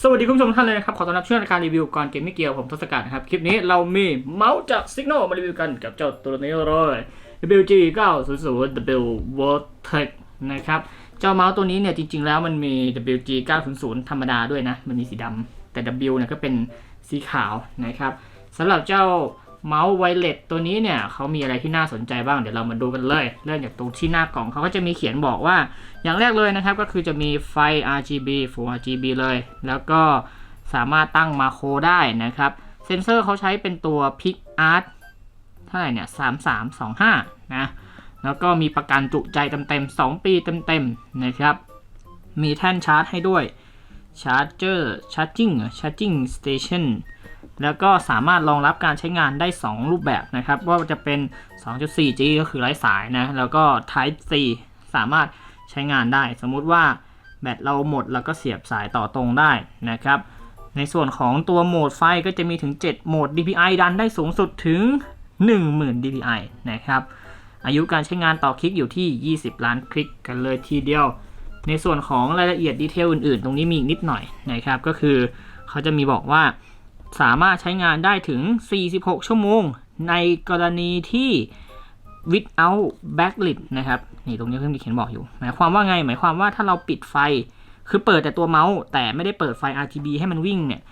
สวัสดีคุณผู้ชมทุกท่านเลยนะครับ ขอต้อนรับช่วงการรีวิวก่อนเกมไม่เกี่ยวผมทศกัณฐ์ครับ คลิปนี้เรามีเมาส์จากซิกโนมารีวิวกันกับเจ้าตัวนี้เลย WG 900 W Vortex นะครับ เจ้าเมาส์ตัวนี้เนี่ยจริง ๆ แล้วมันมี WG 900 ธรรมดาด้วยนะ มันมีสีดำแต่ W เนี่ยก็เป็นสีขาวนะครับสำหรับเจ้า เมาส์ไวเลสตัวนี้เนี่ยเขามีอะไรที่น่าสนใจบ้างเดี๋ยวเรามาดูกันเลย เริ่มจากตรงที่หน้ากล่องเขาก็จะมีเขียนบอกว่า อย่างแรกเลยนะครับก็คือจะมีไฟ RGB Full RGB เลย แล้วก็สามารถตั้งมาโครได้นะครับ เซนเซอร์เขาใช้เป็นตัว PicArt เท่าไหร่เนี่ย 3325 นะ แล้วก็มีประกันจุใจเต็มๆ 2 ปีเต็มๆ นะครับ มีแท่นชาร์จให้ด้วยชาร์จเจอร์ชาร์จิ่งชาร์จิ่งสเตชัน แล้วก็สามารถรองรับการใช้งานได้ 2 รูปแบบนะครับ ว่าจะเป็น 2.4G ก็คือไร้สายนะ แล้วก็ Type C สามารถใช้งานได้ สมมุติว่าแบตเราหมดเราก็เสียบสายต่อตรงได้นะครับ ในส่วนของตัวโหมดไฟก็จะมีถึง 7 โหมด DPI ดันได้สูงสุดถึง 10,000 DPI นะครับ อายุการใช้งานต่อคลิกอยู่ที่ 20 ล้านคลิกกันเลยทีเดียว ในส่วนของรายละเอียดดีเทลอื่นๆ ตรงนี้มีอีกนิดหน่อยนะครับ ก็คือเขาจะมีบอกว่า สามารถใช้งานได้ถึง 46 ชั่วโมง ในกรณีที่ without backlit นะครับ นี่ตรงนี้เพิ่งมีเขียนบอกอยู่ หมายความว่าไง หมายความว่าถ้าเราปิดไฟ คือเปิดแต่ตัวเมาส์ แต่ไม่ได้เปิดไฟ RGB ให้มันวิ่งเนี่ย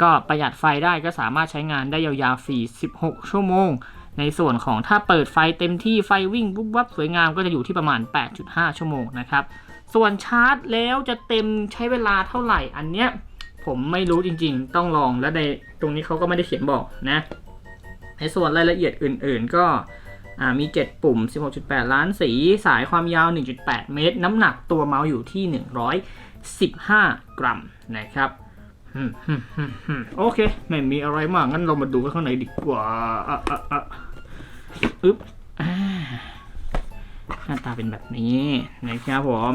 ก็ประหยัดไฟได้ก็สามารถใช้งานได้ยาวๆ 46 ชั่วโมง ในส่วนของถ้าเปิดไฟเต็มที่ไฟวิ่งปุ๊บวับสวยงามก็จะอยู่ที่ประมาณ 8.5 ชั่วโมงนะครับ ส่วนชาร์จแล้วจะเต็มใช้เวลาเท่าไหร่อันเนี้ย ผมไม่รู้จริงๆ ต้องลองและในตรงนี้เขาก็ไม่ได้เขียนบอกนะ ในส่วนรายละเอียดอื่นๆ ก็มี 7 ปุ่ม 16.8 ล้านสี สายความยาว 1.8 เมตร น้ำหนักตัวเมาส์อยู่ที่ 115 กรัมนะครับโอเค ไม่มีอะไรมาก งั้นเรามาดูกันข้างในดีกว่าอึ๊บหน้าตาเป็นแบบนี้นะครับผม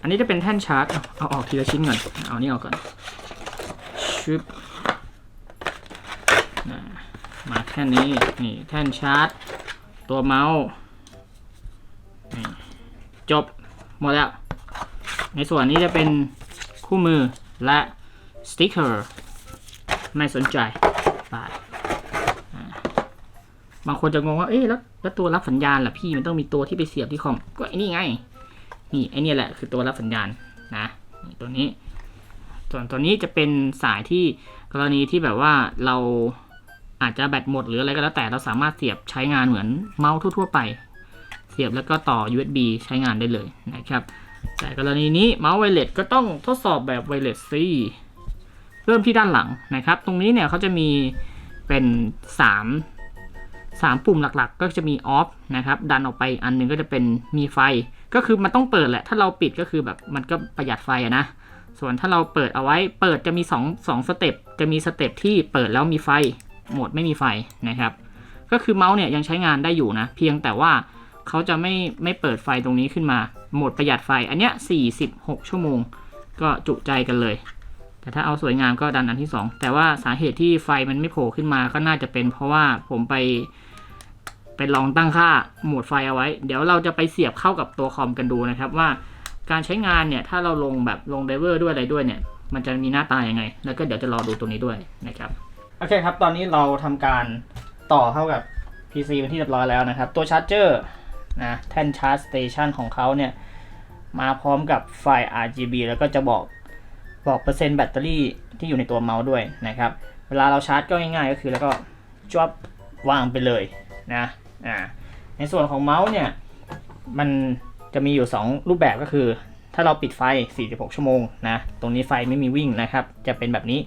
อันนี้จะเป็นแท่นชาร์จ เอาออกทีละชิ้นก่อน เอานี่ออกก่อนชึบมาแค่นนี้ นี่แท่นชาร์จ ตัวเมาส์จบ หมดแล้ว ในส่วนนี้จะเป็นคู่มือและสติ๊กเกอร์ ไม่สนใจไปบางคนจะงงว่า เอ๊ะแล้วแล้วตัวรับสัญญาณล่ะพี่ มันต้องมีตัวที่ไปเสียบที่คอม ก็ไอ้นี่ไง นี่ไอเนี่ยแหละคือตัวรับสัญญาณนะตัวนี้ ส่วนตัวนี้จะเป็นสายที่กรณีที่แบบว่าเราอาจจะแบตหมดหรืออะไรก็แล้วแต่เราสามารถเสียบใช้งานเหมือนเมาส์ทั่ว ๆ ไป เสียบแล้วก็ต่อ USB ใช้งานได้เลยนะครับ แต่กรณีนี้เมาส์ไวเลสก็ต้องทดสอบแบบไวเลสซีเริ่มที่ด้านหลังนะครับ ตรงนี้เนี่ยเขาจะมีเป็น 3 3 ปุ่มหลักๆ ก็จะมีออฟนะครับ ดันออกไปอันหนึงก็จะเป็นมีไฟ ก็คือมันต้องเปิดแหละ ถ้าเราปิดก็คือแบบมันก็ประหยัดไฟอะนะ ส่วนถ้าเราเปิดเอาไว้ เปิดจะมี2 2สเต็ป จะมีสเต็ปที่เปิดแล้วมีไฟ โหมดไม่มีไฟนะครับ ก็คือเมาส์เนี่ยยังใช้งานได้อยู่นะ เพียงแต่ว่าเขาจะไม่ไม่เปิดไฟตรงนี้ขึ้นมา โหมดประหยัดไฟ อันเนี้ย46 ชั่วโมง ก็จุใจกันเลย แต่ถ้าเอาสวยงามก็ดันอันที่ 2 แต่ว่าสาเหตุที่ไฟมันไม่โผล่ขึ้นมาก็น่าจะเป็นเพราะว่าผมไป ไปลองตั้งค่าโหมดไฟเอาไว้ เดี๋ยวเราจะไปเสียบเข้ากับตัวคอมกันดูนะครับว่าการใช้งานเนี่ยถ้าเราลงแบบลงไดเวอร์ด้วยอะไรด้วยเนี่ย มันจะมีหน้าตายังไง แล้วก็เดี๋ยวจะรอดูตัวนี้ด้วยนะครับโอเคครับ ตอนนี้เราทำการต่อเข้ากับ PC เป็นที่เรียบร้อยแล้วนะครับ ตัวชาร์จเจอร์นะแท่นชาร์จสเตชันของเขาเนี่ยมาพร้อมกับไฟ RGB แล้วก็จะบอกบอกเปอร์เซ็นต์แบตเตอรี่ที่อยู่ในตัวเมาส์ด้วยนะครับ เวลาเราชาร์จก็ง่ายๆก็คือแล้วก็จวบวางไปเลยนะ อ่าในส่วนของเมาส์เนี่ยมันจะมีอยู่ 2 รูปแบบก็คือ ถ้าเราปิดไฟ 46 ชั่วโมงนะตรงนี้ไฟไม่มีวิ่งนะครับ จะเป็นแบบนี้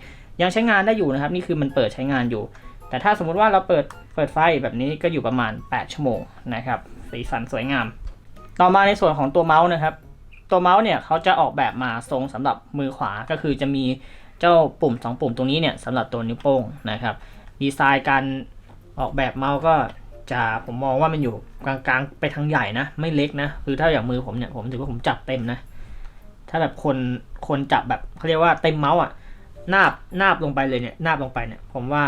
ยังใช้งานได้อยู่นะครับ นี่คือมันเปิดใช้งานอยู่ แต่ถ้าสมมุติว่าเราเปิดเปิดไฟแบบนี้ก็อยู่ประมาณ 8 ชั่วโมงนะครับสีสันสวยงาม ต่อมาในส่วนของตัวเมาส์นะครับตัวเมาส์เนี่ยเขาจะออกแบบมาทรงสำหรับมือขวาก็คือจะมีเจ้าปุ่ม 2 ปุ่มตรงนี้เนี่ยสำหรับตัวนิ้วโป้งนะครับดีไซน์การออกแบบเมาส์ก็ จะผมมองว่ามันอยู่กลางๆไปทางใหญ่นะ ไม่เล็กนะ คือถ้าอย่างมือผมเนี่ยผมถือว่าผมจับเต็มนะ ถ้าแบบคนคนจับแบบเขาเรียกว่าเต็มเมาส์อะนาบนาบลงไปเลยเนี่ยนาบลงไปเนี่ย ผมว่า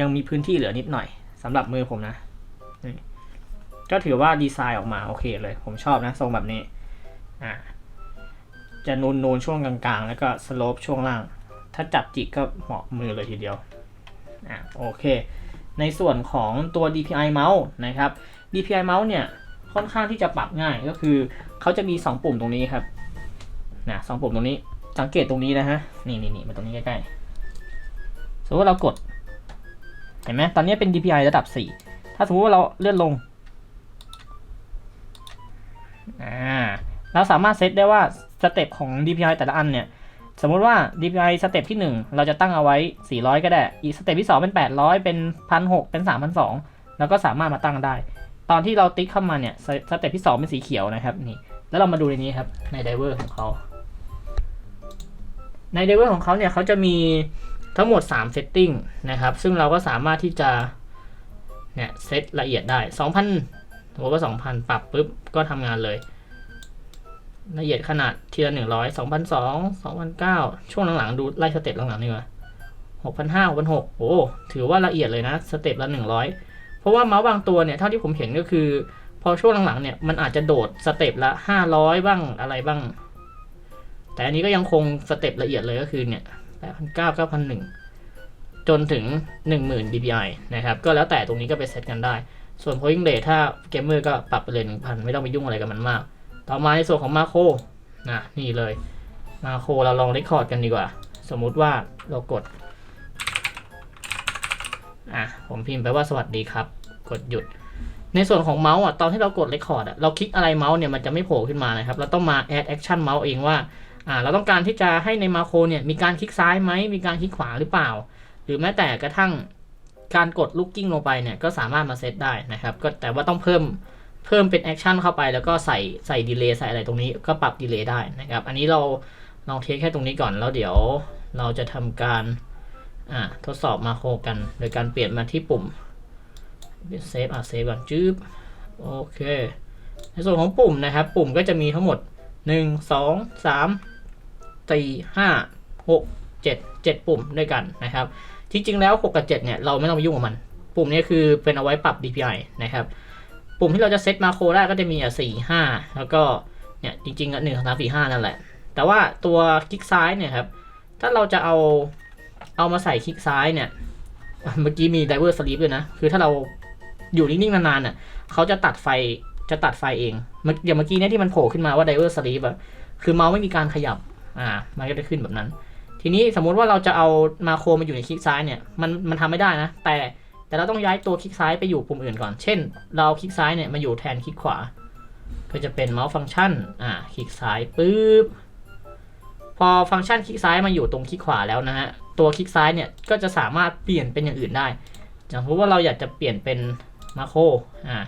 ยังมีพื้นที่เหลือนิดหน่อยสำหรับมือผมนะก็ถือว่าดีไซน์ออกมาโอเคเลย ผมชอบนะทรงแบบนี้อ่าจะนูนนูนช่วงกลางๆ แล้วก็สโลปช่วงล่าง ถ้าจับจิกก็เหมาะมือเลยทีเดียวอะโอเค ในส่วนของตัว DPI เมาส์นะครับ DPI เมาส์เนี่ยค่อนข้างที่จะปรับง่ายก็คือเขาจะมี 2 ปุ่มตรงนี้ครับนะสองปุ่มตรงนี้สังเกตตรงนี้นะฮะนี่นี่นี่มาตรงนี้ใกล้ๆสมมติว่าเรากด เห็นไหมตอนนี้เป็น DPI ระดับ 4 ถ้าสมมติว่าเราเลื่อนลงอ่าเราสามารถเซตได้ว่าสเต็ปของ DPI แต่ละอันเนี่ย สมมุติว่า DPI สเต็ปที่ 1 เราจะตั้งเอาไว้ 400 ก็ได้ อีกสเต็ปที่ 2 เป็น 800 เป็น 1,600 เป็น 3,200 แล้วก็สามารถมาตั้งได้ ตอนที่เราติ๊กเข้ามาเนี่ยสสเต็ปที่ 2 เป็นสีเขียวนะครับนี่แล้วเรามาดูในนี้ครับ ในไดเวอร์ของเขา ในไดเวอร์ของเขาเนี่ยเขาจะมีทั้งหมด 3 เซตติ้งนะครับ ซึ่งเราก็สามารถที่จะเนี่ยเซตละเอียดได้ 2,000สมว่า2,000 ปรับปุ๊บก็ทำงานเลย ละเอียดขนาดทีละหนึ่งร้อยสองพันสองสองพันเก้าช่วงหลังๆดูไล่สเต็ปหลังๆนี่ว่าหกพันห้าพันหกโอ้ถือว่าละเอียดเลยนะสเต็ปละหนึ่งร้อยเพราะว่าเมาส์บางตัวเนี่ยเท่าที่ผมเห็นก็คือ พอช่วงหลังๆเนี่ยมันอาจจะโดดสเต็ปละห้าร้อยบ้างอะไรบ้าง แต่อันนี้ก็ยังคงสเต็ปละเอียดเลยก็คือเนี่ยแปดพันเก้าเก้าพันหนึ่งจนถึงหนึ่งหมื่น dpi นะครับ ก็แล้วแต่ตรงนี้ก็ไปเซตกันได้ ส่วน polling rate ถ้าเกมเมอร์ก็ปรับไปเลยหนึ่งพันไม่ต้องไปยุ่งอะไรกับมันมาก ต่อมาในส่วนของมาโครนะนี่เลยมาโครเราลองเรคคอร์ดกันดีกว่า สมมุติว่าเรากดอะผมพิมพ์ไปว่าสวัสดีครับ กดหยุด ในส่วนของเมาส์อะตอนที่เรากดเรคคอร์ดอะเราคลิกอะไรเมาส์เนี่ยมันจะไม่โผล่ขึ้นมานะครับ เราต้องมา add action เมาส์เองว่าอ่าเราต้องการที่จะให้ในมาโครเนี่ยมีการคลิกซ้ายไหมมีการคลิกขวาหรือเปล่า หรือแม้แต่กระทั่งการกดลูกกิ้งลงไปเนี่ยก็สามารถมาเซตได้นะครับ ก็แต่ว่าต้องเพิ่ม เพิ่มเป็นแอคชั่นเข้าไป แล้วก็ใส่ใส่ดีเลย์ใส่อะไรตรงนี้ก็ปรับดีเลย์ได้นะครับ อันนี้เราลองเทสแค่ตรงนี้ก่อนแล้วเดี๋ยวเราจะทำการทดสอบมาโครกัน โดยการเปลี่ยนมาที่ปุ่มเซฟอะเซฟก่อนจื๊บโอเค ในส่วนของปุ่มนะครับ ปุ่มก็จะมีทั้งหมด 1 2 3 4 5 6 7 7 ปุ่มด้วยกันนะครับที่จริงแล้ว 6 กับ 7 เนี่ย เราไม่ต้องไปยุ่งกับมัน ปุ่มนี้คือเป็นเอาไว้ปรับ DPI นะครับ ปุ่มที่เราจะเซตมาโครได้ก็จะมีอะสี่ห้าแล้วก็เนี่ยจริงๆอะหนึ่งสองสามสี่ห้านั่นแหละ แต่ว่าตัวคลิกซ้ายเนี่ยครับ ถ้าเราจะเอาเอามาใส่คลิกซ้ายเนี่ย เมื่อกี้มี diver sleep ด้วยนะ คือถ้าเราอยู่นิ่งๆนานๆน่ะเขาจะตัดไฟจะตัดไฟเองเมื่อย่างเมื่อกี้เนี่ยที่มันโผล่ขึ้นมาว่า diver sleep อะคือเมาส์ไม่มีการขยับอ่ามันก็จะขึ้นแบบนั้น ทีนี้สมมุติว่าเราจะเอามาโครมาอยู่ในคลิกซ้ายเนี่ยมันมันทำไม่ได้นะ แต่ แต่เราต้องย้ายตัวคลิกซ้ายไปอยู่ปุ่มอื่นก่อน เช่น เราคลิกซ้ายเนี่ยมาอยู่แทนคลิกขวา ก็จะเป็นเมาส์ฟังก์ชัน อ่า คลิกซ้ายปุ๊บ พอฟังก์ชันคลิกซ้ายมาอยู่ตรงคลิกขวาแล้วนะฮะ ตัวคลิกซ้ายเนี่ยก็จะสามารถเปลี่ยนเป็นอย่างอื่นได้อย่างสมมติว่าเราอยากจะเปลี่ยนเป็นมาโค อ่า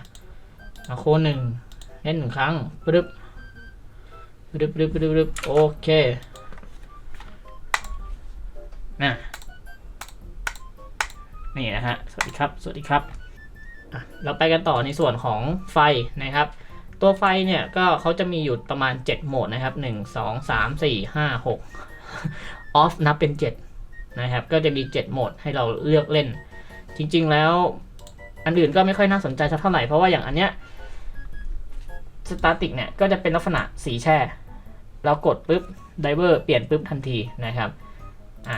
มาโคหนึ่งเล่นหนึ่งครั้งปึ๊บปึ๊บปึ๊บปึ๊บปึ๊บโอเคนะ นี่นะฮะสวัสดีครับสวัสดีครับเราไปกันต่อในส่วนของไฟนะครับ ตัวไฟเนี่ยก็เขาจะมีอยู่ประมาณ 7 โหมดนะครับ 1 2 3 4 5 6ออฟนับเป็น 7 นะครับ ก็จะมี 7 โหมดให้เราเลือกเล่น จริงๆแล้วอันอื่นก็ไม่ค่อยน่าสนใจสักเท่าไหร่ เพราะว่าอย่างอันเนี้ยสตาติกเนี่ยก็จะเป็นลักษณะสีแช่ เรากดปุ๊บไดเวอร์เปลี่ยนปุ๊บทันทีนะครับอ่า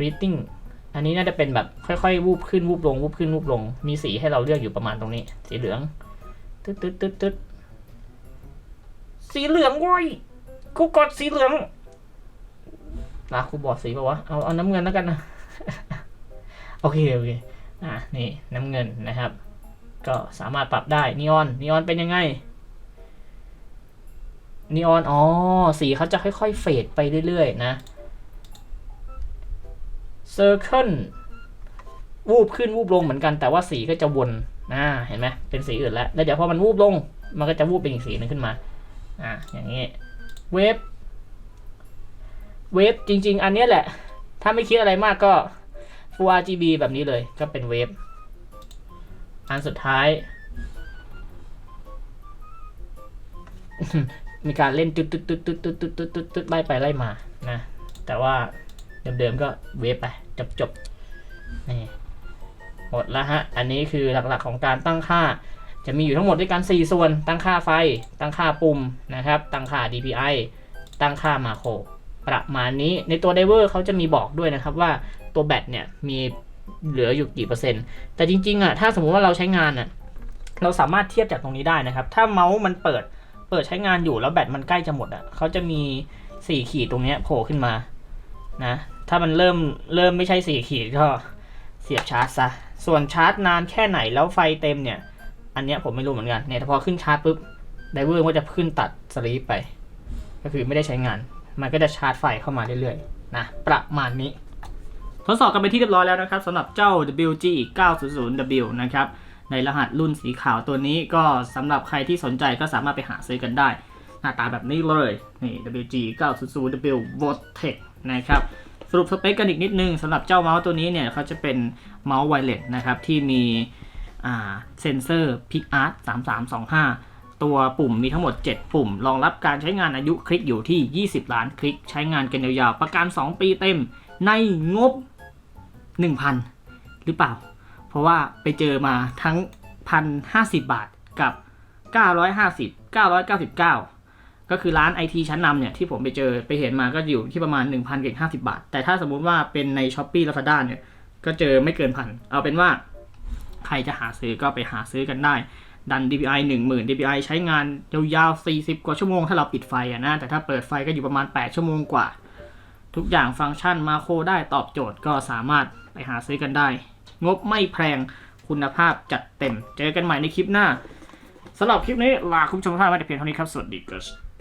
reading อันนี้น่าจะเป็นแบบค่อยๆ วูบขึ้นวูบลงวูบขึ้นวูบลง มีสีให้เราเลือกอยู่ประมาณตรงนี้ สีเหลือง ตึ๊ดตึ๊ดตึ๊ดตึ๊ดสีเหลืองเว้ยกูกดสีเหลืองลากูบอดสีป่าวะ เอาเอาน้ำเงินแล้วกันนะ โอเคโอเค อะนี่น้ำเงินนะครับ ก็สามารถปรับได้นีออนนีออนเป็นยังไงนีออน อ๋อ สีเขาจะค่อยๆ เฟดไปเรื่อยๆ นะ เซอร์เคิลวูบขึ้นวูบลงเหมือนกันแต่ว่าสีก็จะวนนะเห็นไหมเป็นสีอื่นแล้ว แล้วเดี๋ยวพอมันวูบลง มันก็จะวูบเป็นอีกสีหนึ่งขึ้นมาอ่าอย่างนี้เวฟเวฟจริง ๆ อันนี้แหละ ถ้าไม่คิดอะไรมากก็ Full RGB แบบนี้เลยก็เป็นเวฟอันสุดท้าย มีการเล่นตุ๊ดตุ๊ดตุ๊ดตุ๊ดตุ๊ดตุ๊ดตุ๊ดไล่ไปไล่มานะ แต่ว่าเดิมๆก็เวฟไป จบจบๆนี่หมดแล้วฮะ อันนี้คือหลักๆของการตั้งค่า จะมีอยู่ทั้งหมดด้วยกัน 4 ส่วน ตั้งค่าไฟ ตั้งค่าปุ่มนะครับ ตั้งค่า DPI ตั้งค่ามาโครประมาณนี้ ในตัวไดเวอร์เขาจะมีบอกด้วยนะครับว่าตัวแบตเนี่ยมีเหลืออยู่กี่เปอร์เซ็นต์ แต่จริงๆอะถ้าสมมุติว่าเราใช้งานอะเราสามารถเทียบจากตรงนี้ได้นะครับ ถ้าเมาส์มันเปิดเปิดใช้งานอยู่แล้วแบตมันใกล้จะหมดอะเขาจะมี 4 ขีดตรงนี้โผล่ขึ้นมานะ ถ้ามันเริ่มเริ่มไม่ใช่4ขีดก็เสียบชาร์จซะ ส่วนชาร์จนานแค่ไหนแล้วไฟเต็มเนี่ย อันเนี้ยผมไม่รู้เหมือนกัน เนี่ยพอขึ้นชาร์จปุ๊บไดเวอร์ก็จะขึ้นตัดสลีปไป ก็คือไม่ได้ใช้งาน มันก็จะชาร์จไฟเข้ามาเรื่อยๆ นะ ประมาณนี้ ทดสอบกันไปที่เรียบร้อยแล้วนะครับสำหรับเจ้า WG 900W นะครับ ในรหัสรุ่นสีขาวตัวนี้ก็สำหรับใครที่สนใจก็สามารถไปหาซื้อกันได้ หน้าตาแบบนี้เลย นี่ WG 900W Vortex นะครับ สรุปสเปคกันอีกนิดนึงสำหรับเจ้าเมาส์ตัวนี้เนี่ยเขาจะเป็นเมาส์ไวเลสนะครับที่มีเซนเซอร์ PicArt 3325 ตัวปุ่มมีทั้งหมด 7 ปุ่ม รองรับการใช้งานอายุคลิกอยู่ที่ 20 ล้านคลิก ใช้งานกันยาวๆ ประกัน 2 ปีเต็มในงบ 1,000 หรือเปล่า เพราะว่าไปเจอมาทั้ง 1,050 บาทกับ 950 999 ก็คือร้านไอทีชั้นนำเนี่ยที่ผมไปเจอไปเห็นมาก็อยู่ที่ประมาณ 1,000เก50 บาท แต่ถ้าสมมุติว่าเป็นใน s h อ p e e Lazada เนี่ยก็เจอไม่เกินพันเอาเป็นว่าใครจะหาซื้อก็ไปหาซื้อกันได้ ดัน DPI 10,000 DPI ใช้งานยาวๆ 40 กว่าชั่วโมงถ้าเราปิดไฟอะนะแต่ถ้าเปิดไฟก็อยู่ประมาณ 8 ชั่วโมงกว่า ทุกอย่างฟังก์ชันมาโคได้ตอบโจทย์ก็สามารถไปหาซื้อกันได้ งบไม่แพงคุณภาพจัดเต็ม เจอกันใหม่ในคลิปหน้าสำหรับคลิปนี้ลาคุณผู้ชมทุกท่านไว้แต่เพียงเท่านี้ครับ สวัสดีครับ